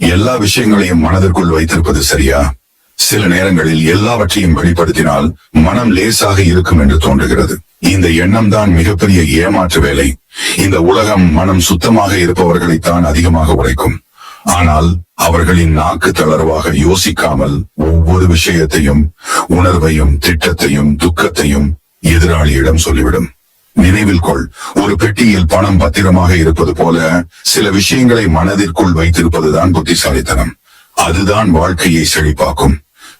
எல்லா விஷயங்களையும் மனதிற்குள் வைத்திருப்பது சரியா? சில நேரங்களில் எல்லாவற்றையும் வெளிப்படுத்தினால் மனம் லேசாக இருக்கும் என்று தோன்றுகிறது. இந்த எண்ணம் தான் மிகப்பெரிய ஏமாற்று வேலை. இந்த உலகம் மனம் சுத்தமாக இருப்பவர்களைத்தான் அதிகமாக உழைக்கும் ஆனால் அவர்களின் நாக்கு தளர்வாக யோசிக்காமல் ஒவ்வொரு விஷயத்தையும் உணர்வையும் திட்டத்தையும் துக்கத்தையும் எதிராளியிடம் சொல்லிவிடும். நினைவில் கொள். ஒரு பெட்டியில் பணம் பத்திரமாக இருப்பது போல சில விஷயங்களை மனதிற்குள் வைத்திருப்பதுதான் புத்திசாலித்தனம். அதுதான் வாழ்க்கையை செழிப்பாக்கும்.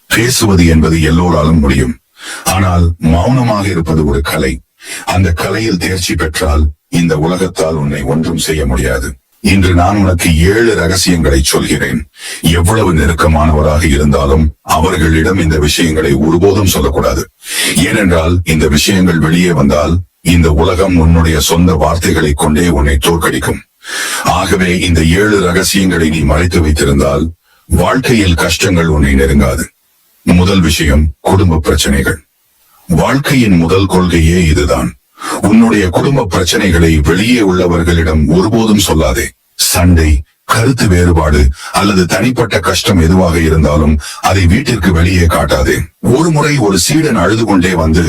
பேசுவது என்பது எல்லோராலும் முடியும். ஆனால் மௌனமாக இருப்பது ஒரு கலை. அந்த கலையில் தேர்ச்சி பெற்றால் இந்த உலகத்தால் உன்னை ஒன்றும் செய்ய முடியாது. இன்று நான் உனக்கு ஏழு ரகசியங்களை சொல்கிறேன். எவ்வளவு நெருக்கமானவராக இருந்தாலும் அவர்களிடம் இந்த விஷயங்களை ஒருபோதும் சொல்லக்கூடாது. ஏனென்றால் இந்த விஷயங்கள் வெளியே வந்தால் இந்த உலகம் உன்னுடைய சொந்த வார்த்தைகளை கொண்டே உன்னை தோற்கடிக்கும். ஆகவே இந்த ஏழு ரகசியங்களை நீ மறைத்து வைத்திருந்தால் வாழ்க்கையில் கஷ்டங்கள் உன்னை நெருங்காது. முதல் விஷயம் குடும்ப பிரச்சனைகள். வாழ்க்கையின் முதல் கொள்கையே இதுதான். உன்னுடைய குடும்ப பிரச்சனைகளை வெளியே உள்ளவர்களிடம் ஒருபோதும் சொல்லாதே. சண்டை கருத்து வேறுபாடு அல்லது தனிப்பட்ட கஷ்டம் எதுவாக இருந்தாலும் அதை வீட்டிற்கு வெளியே காட்டாதே. ஒரு முறை ஒரு சீடன் அழுது கொண்டே வந்து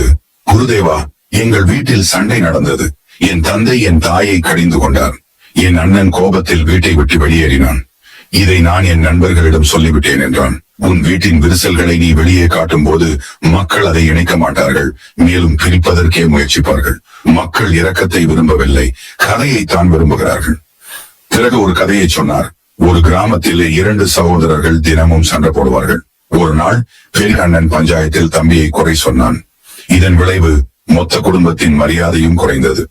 குருதேவா எங்கள் வீட்டில் சண்டை நடந்தது. என் தந்தை என் தாயை கடிந்து கொண்டார். என் அண்ணன் கோபத்தில் வீட்டை விட்டு வெளியேறினான். இதை நான் என் நண்பர்களிடம் சொல்லிவிட்டேன் என்றான். உன் வீட்டின் விரிசல்களை நீ வெளியே காட்டும் போது மக்கள் அதை இணைக்க மாட்டார்கள். மேலும் பிரிப்பதற்கே முயற்சிப்பார்கள். மக்கள் இரக்கத்தை விரும்பவில்லை. கதையைத்தான் விரும்புகிறார்கள். பிறகு ஒரு கதையை சொன்னார். ஒரு கிராமத்திலே இரண்டு சகோதரர்கள் தினமும் சண்டை போடுவார்கள். ஒரு நாள் பெரிய அண்ணன் பஞ்சாயத்தில் தம்பியை குறை சொன்னான். இதன் விளைவு மொத்த குடும்பத்தின் மரியாதையும் குறைந்தது.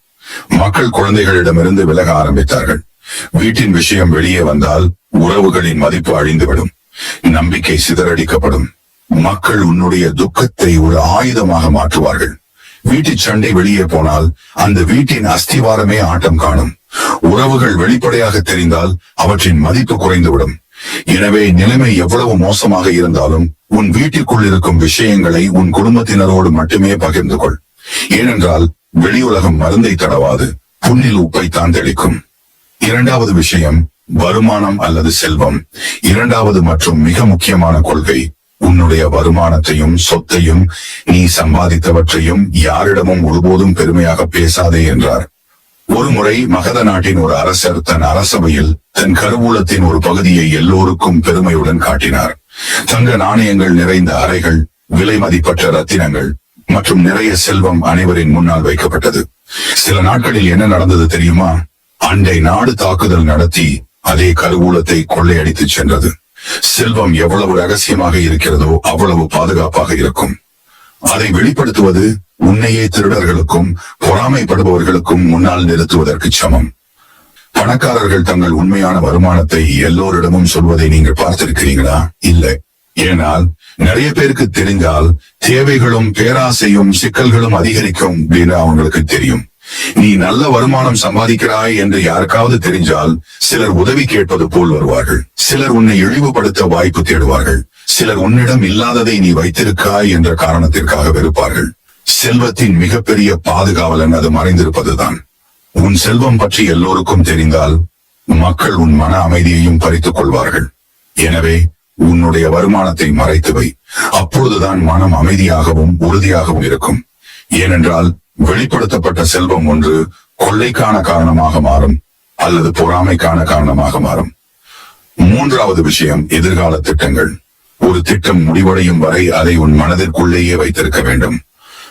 மக்கள் குழந்தைகளிடமிருந்து விலக ஆரம்பித்தார்கள். வீட்டின் விஷயம் வெளியே வந்தால் உறவுகளின் மதிப்பு அழிந்துவிடும். நம்பிக்கை சிதறடிக்கப்படும். மக்கள் உன்னுடைய துக்கத்தை ஒரு ஆயுதமாக மாற்றுவார்கள். வீட்டு சண்டை வெளியே போனால் அந்த வீட்டின் அஸ்திவாரமே ஆட்டம் காணும். உறவுகள் வெளிப்படையாக தெரிந்தால் அவற்றின் மதிப்பு குறைந்துவிடும். எனவே நிலைமை எவ்வளவு மோசமாக இருந்தாலும் உன் வீட்டிற்குள் இருக்கும் விஷயங்களை உன் குடும்பத்தினரோடு மட்டுமே பகிர்ந்து கொள். ஏனென்றால் வெளியுலகம் மருந்தை தடவாது புண்ணில் உப்பைத்தான் தெளிக்கும். இரண்டாவது விஷயம் வருமானம் அல்லது செல்வம். இரண்டாவது மற்றும் மிக முக்கியமான கொள்கை உன்னுடைய வருமானத்தையும் சொத்தையும் நீ சம்பாதித்தவற்றையும் யாரிடமும் ஒருபோதும் பெருமையாக பேசாதே என்றார். ஒரு முறை மகத நாட்டின் ஒரு அரசர் தன் அரசவையில் தன் கருவூலத்தின் ஒரு பகுதியை எல்லோருக்கும் பெருமையுடன் காட்டினார். தங்க நாணயங்கள் நிறைந்த அறைகள் விலை மதிப்பற்ற ரத்தினங்கள் மற்றும் நிறைய செல்வம் அனைவரின் முன்னால் வைக்கப்பட்டது. சில நாட்களில் என்ன நடந்தது தெரியுமா? அண்டை நாடு தாக்குதல் நடத்தி அதே கருவூலத்தை கொள்ளையடித்து சென்றது. செல்வம் எவ்வளவு ரகசியமாக இருக்கிறதோ அவ்வளவு பாதுகாப்பாக இருக்கும். அதை வெளிப்படுத்துவது உன்னையே திருடர்களுக்கும் பொறாமைப்படுபவர்களுக்கும் முன்னால் நிறுத்துவதற்கு சமம். பணக்காரர்கள் தங்கள் உண்மையான வருமானத்தை எல்லோரிடமும் சொல்வதை நீங்கள் பார்த்திருக்கிறீங்களா இல்லை. ஏனால் நிறைய பேருக்கு தெரிந்தால் தேவைகளும் பேராசையும் சிக்கல்களும் அதிகரிக்கும் அப்படின்னு அவங்களுக்கு தெரியும். நீ நல்ல வருமானம் சம்பாதிக்கிறாய் என்று யாருக்காவது தெரிஞ்சால் சிலர் உதவி கேட்பது போல் வருவார்கள். சிலர் உன்னை இழிவுபடுத்த வாய்ப்பு தேடுவார்கள். சிலர் உன்னிடம் இல்லாததை நீ வைத்திருக்காய் என்ற காரணத்திற்காக வெறுப்பார்கள். செல்வத்தின் மிகப்பெரிய பாதுகாவலன் அது மறைந்திருப்பதுதான். உன் செல்வம் பற்றி எல்லோருக்கும் தெரிந்தால் மக்கள் உன் மன அமைதியையும் பறித்துக் கொள்வார்கள். எனவே உன்னுடைய வருமானத்தை மறைத்து வை அப்பொழுதுதான் மனம் அமைதியாகவும் உறுதியாகவும் இருக்கும். ஏனென்றால் வெளிப்படுத்தப்பட்ட செல்வம் ஒன்று கொள்ளைக்கான காரணமாக மாறும் அல்லது பொறாமைக்கான காரணமாக மாறும். மூன்றாவது விஷயம் எதிர்கால திட்டங்கள். ஒரு திட்டம் முடிவடையும் வரை அதை உன் மனதிற்குள்ளேயே வைத்திருக்க வேண்டும்.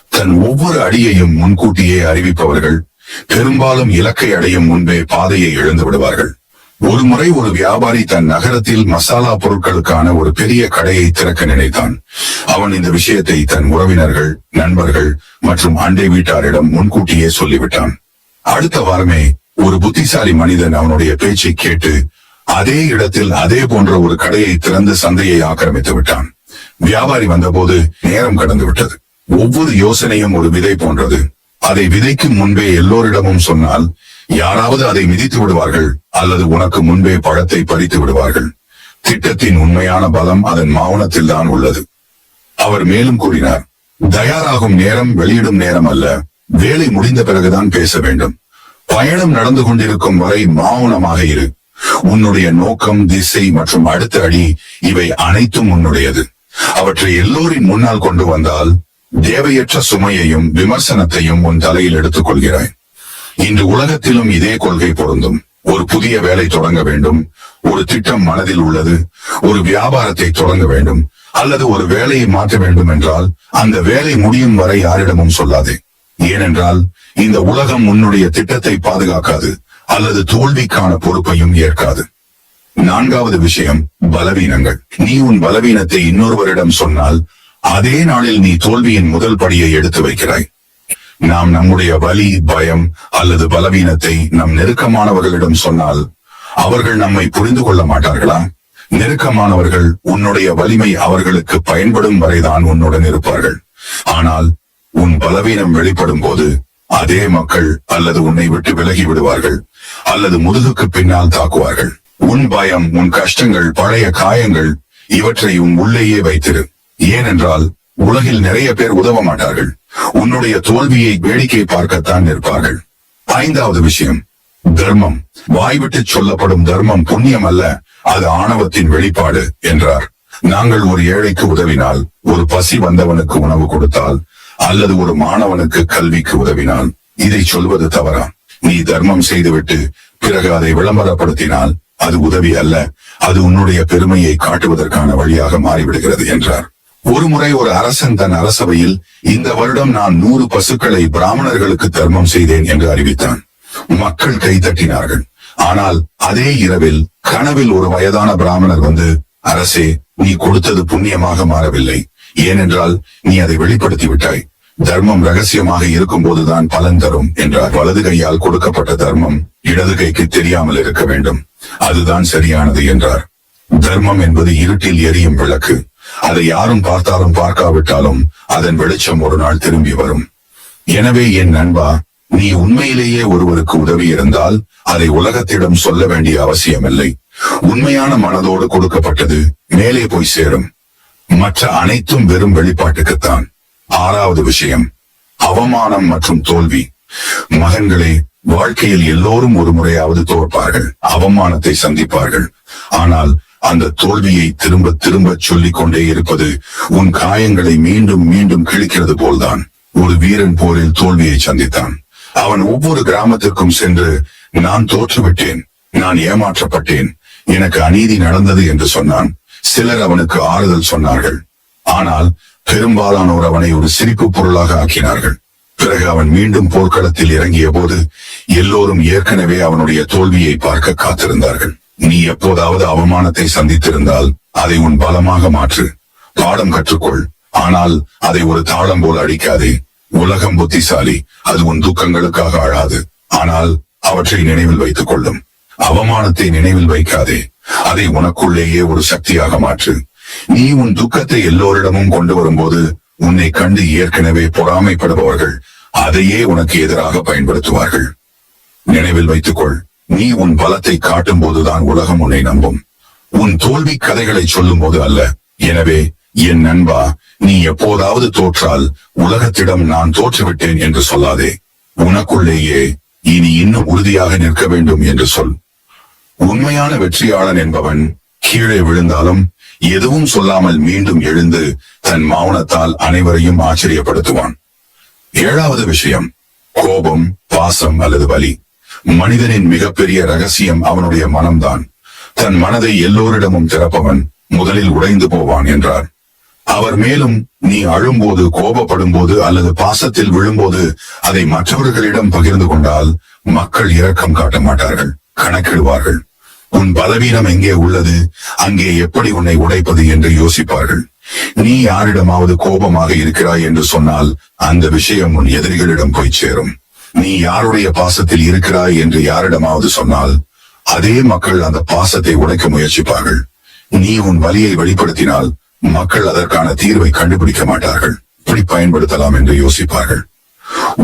தன் ஒவ்வொரு அடியையும் முன்கூட்டியே அறிவிப்பவர்கள் பெரும்பாலும் இலக்கை அடையும் முன்பே பாதையை இழந்து விடுவார்கள். ஒரு முறை ஒரு வியாபாரி தன் நகரத்தில் மசாலா பொருட்களுக்கான ஒரு பெரிய கடையை திறக்க நினைத்தான். அவன் இந்த விஷயத்தை தன் உறவினர்கள் நண்பர்கள் மற்றும் அண்டை வீட்டாரிடம் முன்கூட்டியே சொல்லிவிட்டான். அடுத்த வாரமே ஒரு புத்திசாலி மனிதன் அவனுடைய பேச்சை கேட்டு அதே இடத்தில் அதே போன்ற ஒரு கடையை திறந்து சந்தையை ஆக்கிரமித்து விட்டான். வியாபாரி வந்தபோது நேரம் கடந்து விட்டது. ஒவ்வொரு யோசனையும் ஒரு விதை போன்றது. அதை விதைக்கும் முன்பே எல்லோரிடமும் சொன்னால் யாராவது அதை மிதித்து விடுவார்கள் அல்லது உனக்கு முன்பே பழத்தை பறித்து விடுவார்கள். திட்டத்தின் உண்மையான பலம் அதன் மௌனத்தில் தான் உள்ளது. அவர் மேலும் கூறினார் தயாராகும் நேரம் வெளியிடும் நேரம் அல்ல. வேலை முடிந்த பிறகுதான் பேச வேண்டும். பயணம் நடந்து கொண்டிருக்கும் வரை மௌனமாக இரு. உன்னுடைய நோக்கம் திசை மற்றும் அடுத்த அடி இவை அனைத்தும் உன்னுடையது. அவற்றை எல்லோரின் முன்னால் கொண்டு வந்தால் தேவையற்ற சுமையையும் விமர்சனத்தையும் உன் தலையில் எடுத்துக் கொள்கிறாய் இன்று உலகத்திலும் இதே கொள்கை பொருந்தும். ஒரு புதிய வேலை தொடங்க வேண்டும். ஒரு திட்டம் மனதில் உள்ளது. ஒரு வியாபாரத்தை தொடங்க வேண்டும். அல்லது ஒரு வேலையை மாற்ற வேண்டும் என்றால் அந்த வேலை முடியும் வரை யாரிடமும் சொல்லாதே. ஏனென்றால் இந்த உலகம் உன்னுடைய திட்டத்தை பாதுகாக்காது. அல்லது தோல்விக்கான பொறுப்பையும் ஏற்காது. நான்காவது விஷயம் பலவீனங்கள். நீ உன் பலவீனத்தை இன்னொருவரிடம் சொன்னால் அதே நாளில் நீ தோல்வியின் முதல் படியை எடுத்து வைக்கிறாய். நாம் நம்முடைய வலி பயம் அல்லது பலவீனத்தை நம் நெருக்கமானவர்களிடம் சொன்னால் அவர்கள் நம்மை புரிந்து கொள்ள மாட்டார்களா? நெருக்கமானவர்கள் உன்னுடைய வலிமை அவர்களுக்கு பயன்படும் வரைதான் உன்னுடன் இருப்பார்கள். ஆனால் உன் பலவீனம் வெளிப்படும் போது அதே மக்கள் அல்லது உன்னை விட்டு விலகி விடுவார்கள் அல்லது முதுகுக்கு பின்னால் தாக்குவார்கள். உன் பயம் உன் கஷ்டங்கள் பழைய காயங்கள் இவற்றை உன் உள்ளேயே வைத்திரு. ஏனென்றால் உலகில் நிறைய பேர் உதவ மாட்டார்கள். உன்னுடைய தோல்வியை வேடிக்கை பார்க்கத்தான் நிற்பார்கள். ஐந்தாவது விஷயம் தர்மம். வாய்விட்டு சொல்லப்படும் தர்மம் புண்ணியம் அல்ல அது ஆணவத்தின் வெளிப்பாடு என்றார். நாங்கள் ஒரு ஏழைக்கு உதவினால் ஒரு பசி வந்தவனுக்கு உணவு கொடுத்தால் அல்லது ஒரு மாணவனுக்கு கல்விக்கு உதவினால். இதை சொல்வது தவறா? நீ தர்மம் செய்துவிட்டு பிறகு அதை விளம்பரப்படுத்தினால் அது உதவி அல்ல அது உன்னுடைய பெருமையை காட்டுவதற்கான வழியாக மாறிவிடுகிறது என்றார். ஒருமுறை ஒரு அரசன் தன் அரசவையில் இந்த வருடம் நான் நூறு பசுக்களை பிராமணர்களுக்கு தர்மம் செய்தேன் என்று அறிவித்தான். மக்கள் கைதட்டினார்கள் ஆனால் அதே இரவில் கனவில் ஒரு வயதான பிராமணர் வந்து அரசே நீ கொடுத்தது புண்ணியமாக மாறவில்லை. ஏனென்றால் நீ அதை வெளிப்படுத்தி விட்டாய். தர்மம் ரகசியமாக இருக்கும் போதுதான் பலன் தரும் என்றார். வலது கையால் கொடுக்கப்பட்ட தர்மம் இடது கைக்கு தெரியாமல் இருக்க வேண்டும். அதுதான் சரியானது என்றார். தர்மம் என்பது இருட்டில் எரியும் விளக்கு. அதை யாரும் பார்த்தாலும் பார்க்காவிட்டாலும் அதன் வெளிச்சம் ஒரு நாள் திரும்பி வரும். எனவே என் நண்பா நீ உண்மையிலேயே ஒருவருக்கு உதவி இருந்தால் அதை உலகத்திடம் சொல்ல வேண்டிய அவசியமில்லை. உண்மையான மனதோடு கொடுக்கப்பட்டது மேலே போய் சேரும். மற்ற அனைத்தும் வெறும் வெளிப்பாட்டுக்குத்தான். ஆறாவது விஷயம் அவமானம் மற்றும் தோல்வி. மகன்களே வாழ்க்கையில் எல்லோரும் ஒரு முறையாவது தோற்பார்கள் அவமானத்தை சந்திப்பார்கள். ஆனால் அந்த தோல்வியை திரும்ப திரும்ப சொல்லிக் கொண்டே இருப்பது உன் காயங்களை மீண்டும் மீண்டும் கிழிக்கிறது போல்தான். ஒரு வீரன் போரில் தோல்வியை சந்தித்தான். அவன் ஒவ்வொரு கிராமத்திற்கும் சென்று நான் தோற்றுவிட்டேன் நான் ஏமாற்றப்பட்டேன் எனக்கு அநீதி நடந்தது என்று சொன்னான். சிலர் அவனுக்கு ஆறுதல் சொன்னார்கள். ஆனால் பெரும்பாலானோர் அவனை ஒரு சிரிப்பு பொருளாக ஆக்கினார்கள். பிறகு அவன் மீண்டும் போர்க்களத்தில் இறங்கிய போது எல்லோரும் ஏற்கனவே அவனுடைய தோல்வியை பார்க்க காத்திருந்தார்கள். நீ எப்போதாவது அவமானத்தை சந்தித்திருந்தால் அதை உன் பலமாக மாற்று. பாடம் கற்றுக்கொள். ஆனால் அதை ஒரு தாளம் போல் அடிக்காதே. உலகம் புத்திசாலி. அது உன் துக்கங்களுக்காக அழாது ஆனால் அவற்றை நினைவில் வைத்துக் கொள்ளும். அவமானத்தை நினைவில் வைக்காதே. அதை உனக்குள்ளேயே ஒரு சக்தியாக மாற்று. நீ உன் துக்கத்தை எல்லோரிடமும் கொண்டு வரும்போது உன்னை கண்டு ஏற்கனவே பொறாமைப்படுபவர்கள் அதையே உனக்கு எதிராக பயன்படுத்துவார்கள். நினைவில் வைத்துக்கொள். நீ உன் பலத்தை காட்டும் போதுதான் உலகம் உன்னை நம்பும். உன் தோல்வி கதைகளை சொல்லும் போது அல்ல. எனவே என் நண்பா நீ எப்போதாவது தோற்றால் உலகத்திடம் நான் தோற்றுவிட்டேன் என்று சொல்லாதே. உனக்குள்ளேயே இனி இன்னும் உறுதியாக நிற்க வேண்டும் என்று சொல். உண்மையான வெற்றியாளன் என்பவன் கீழே விழுந்தாலும் எதுவும் சொல்லாமல் மீண்டும் எழுந்து தன் மௌனத்தால் அனைவரையும் ஆச்சரியப்படுத்துவான். ஏழாவது விஷயம் கோபம் பாசம் அல்லது வலி மனிதனின் மிகப்பெரிய ரகசியம் அவனுடைய மனம்தான். தன் மனதை எல்லோரிடமும் திறப்பவன் முதலில் உடைந்து போவான் என்றார். அவர் மேலும் நீ அழும்போது கோபப்படும் போது அல்லது பாசத்தில் விழும்போது அதை மற்றவர்களிடம் பகிர்ந்து கொண்டால் மக்கள் இரக்கம் காட்ட மாட்டார்கள் கணக்கிடுவார்கள். உன் பலவீனம் எங்கே உள்ளது? அங்கே எப்படி உன்னை உடைப்பது? என்று யோசிப்பார்கள். நீ யாரிடமாவது கோபமாக இருக்கிறாய் என்று சொன்னால் அந்த விஷயம் உன் எதிரிகளிடம் போய் சேரும். நீ யாருடைய பாசத்தில் இருக்கிறாய் என்று யாரிடமாவது சொன்னால் அதே மக்கள் அந்த பாசத்தை உடைக்க முயற்சிப்பார்கள். நீ உன் வலியை வெளிப்படுத்தினால் மக்கள் அதற்கான தீர்வை கண்டுபிடிக்க மாட்டார்கள். இப்படி பயன்படுத்தலாம் என்று யோசிப்பார்கள்.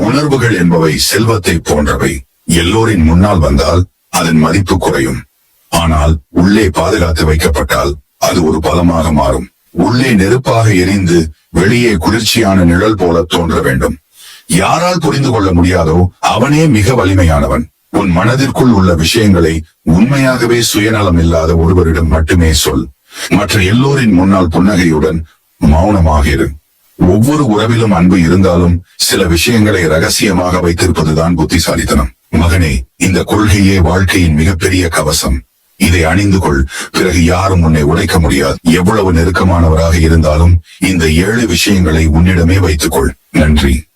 உணர்வுகள் என்பவை செல்வத்தை போன்றவை. எல்லோரின் முன்னால் வந்தால் அதன் மதிப்பு குறையும். ஆனால் உள்ளே பாதுகாத்து வைக்கப்பட்டால் அது ஒரு பலமாக மாறும். உள்ளே நெருப்பாக எரிந்து வெளியே குளிர்ச்சியான நிழல் போல தோன்ற வேண்டும். யாரால் புரிந்து கொள்ள முடியாதோ அவனே மிக வலிமையானவன். உன் மனதிற்குள் உள்ள விஷயங்களை உண்மையாகவே சுயநலம் இல்லாத ஒருவரிடம் மட்டுமே சொல். மற்ற எல்லோரின் முன்னால் புன்னகையுடன் மௌனமாக இரு. ஒவ்வொரு உறவிலும் அன்பு இருந்தாலும் சில விஷயங்களை ரகசியமாக வைத்திருப்பதுதான் புத்திசாலித்தனம். மகனே இந்த கொள்கையே வாழ்க்கையின் மிகப்பெரிய கவசம். இதை அணிந்து கொள். பிறகு யாரும் உன்னை உடைக்க முடியாது. எவ்வளவு நெருக்கமானவராக இருந்தாலும் இந்த ஏழு விஷயங்களை உன்னிடமே வைத்துக்கொள். நன்றி.